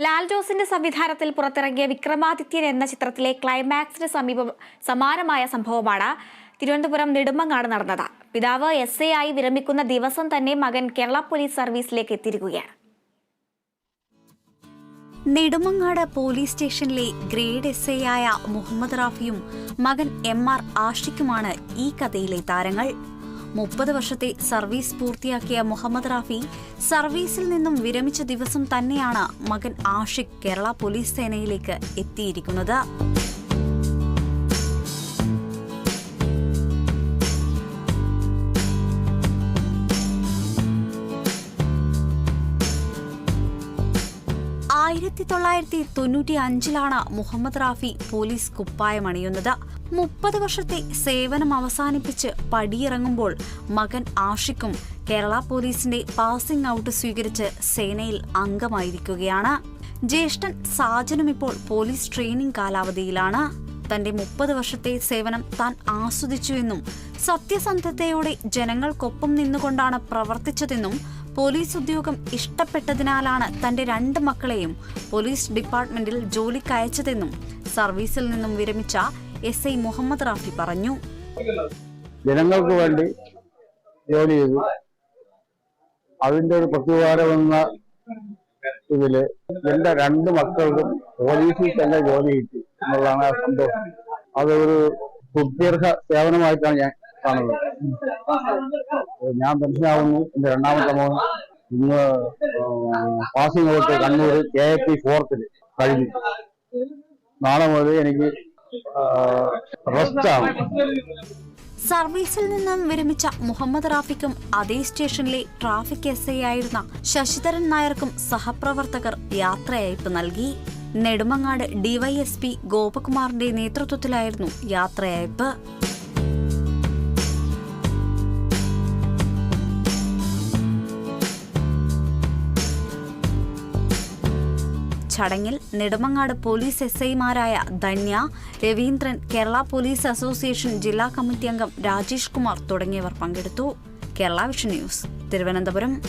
ലാൽ ജോസിന്റെ സംവിധാനത്തിൽ പുറത്തിറങ്ങിയ വിക്രമാദിത്യൻ എന്ന ചിത്രത്തിലെ ക്ലൈമാക്സിന് സമീപം സമാനമായ സംഭവമാണ് തിരുവനന്തപുരം നെടുമങ്ങാട് നടന്നത്. പിതാവ് എസ് എ ആയി വിരമിക്കുന്ന ദിവസം തന്നെ മകൻ കേരള പോലീസ് സർവീസിലേക്ക് എത്തിയിരിക്കുകയാണ്. നെടുമങ്ങാട് പോലീസ് സ്റ്റേഷനിലെ ഗ്രേഡ് എസ് ഐ ആയ മുഹമ്മദ് റാഫിയും മകൻ എം ആർ ആഷിക്കുമാണ് ഈ കഥയിലെ താരങ്ങൾ. മുപ്പത് വർഷത്തെ സർവീസ് പൂർത്തിയാക്കിയ മുഹമ്മദ് റാഫി സർവീസിൽ നിന്നും വിരമിച്ച ദിവസം തന്നെയാണ് മകൻ ആഷിഖ് കേരള പോലീസ് സേനയിലേക്ക് എത്തിയിരിക്കുന്നത്. ആയിരത്തി തൊള്ളായിരത്തി തൊണ്ണൂറ്റി അഞ്ചിലാണ് മുഹമ്മദ് റാഫി പോലീസ് കുപ്പായമണിയുന്നത് മുപ്പത് വർഷത്തെ സേവനം അവസാനിപ്പിച്ച് പടിയിറങ്ങുമ്പോൾ മകൻ ആഷിക്കും കേരള പോലീസിന്റെ പാസിംഗ് ഔട്ട് സ്വീകരിച്ച് സേനയിൽ അംഗമായിരിക്കുകയാണ്. ജ്യേഷ്ഠൻ സാജനും ഇപ്പോൾ പോലീസ് ട്രെയിനിംഗ് കാലാവധിയിലാണ്. തന്റെ മുപ്പത് വർഷത്തെ സേവനം താൻ ആസ്വദിച്ചുവെന്നും സത്യസന്ധതയോടെ ജനങ്ങൾക്കൊപ്പം നിന്നുകൊണ്ടാണ് പ്രവർത്തിച്ചതെന്നും പോലീസ് ഉദ്യോഗം ഇഷ്ടപ്പെട്ടതിനാലാണ് തന്റെ രണ്ട് മക്കളെയും പോലീസ് ഡിപ്പാർട്ട്മെന്റിൽ ജോലിക്കയച്ചതെന്നും സർവീസിൽ നിന്നും വിരമിച്ച എസ് ഐ മുഹമ്മദ് റാഫി പറഞ്ഞു. ജനങ്ങൾക്ക് വേണ്ടി ജോലി ചെയ്തു. അതിന്റെ ഒരു പ്രത്യുപകാരം എന്ന ഇതിൽ എന്റെ രണ്ട് മക്കൾക്കും പോലീസിൽ തന്നെ ജോലി കിട്ടി. എന്നുള്ളതാണ് സന്തോഷം അതൊരു സുദീർഘ സേവനമായിട്ടാണ് ഞാൻ കാണുന്നത്. ഞാൻ പെൻഷനാവുന്നു എന്റെ രണ്ടാമത്തെ മോൻ ഇന്ന് passing out Kannur K A P ഫോർത്തിൽ കഴിഞ്ഞു. നാളെ മുതൽ എനിക്ക് സർവീസിൽ നിന്നും വിരമിച്ച മുഹമ്മദ് റാഫിക്കും അതേ സ്റ്റേഷനിലെ ട്രാഫിക് എസ് ഐ ആയിരുന്ന ശശിധരൻ നായർക്കും സഹപ്രവർത്തകർ യാത്രയയപ്പ് നൽകി. നെടുമങ്ങാട് ഡിവൈഎസ്പി ഗോപകുമാറിന്റെ നേതൃത്വത്തിലായിരുന്നു യാത്രയയപ്പ്. ചടങ്ങിൽ നെടുമങ്ങാട് പോലീസ് എസ് ഐമാരായ ധന്യ രവീന്ദ്രൻ കേരള പോലീസ് അസോസിയേഷൻ ജില്ലാ കമ്മിറ്റി അംഗം രാജേഷ് കുമാർ തുടങ്ങിയവർ പങ്കെടുത്തു. Kerala vision news Thiruvananthapuram.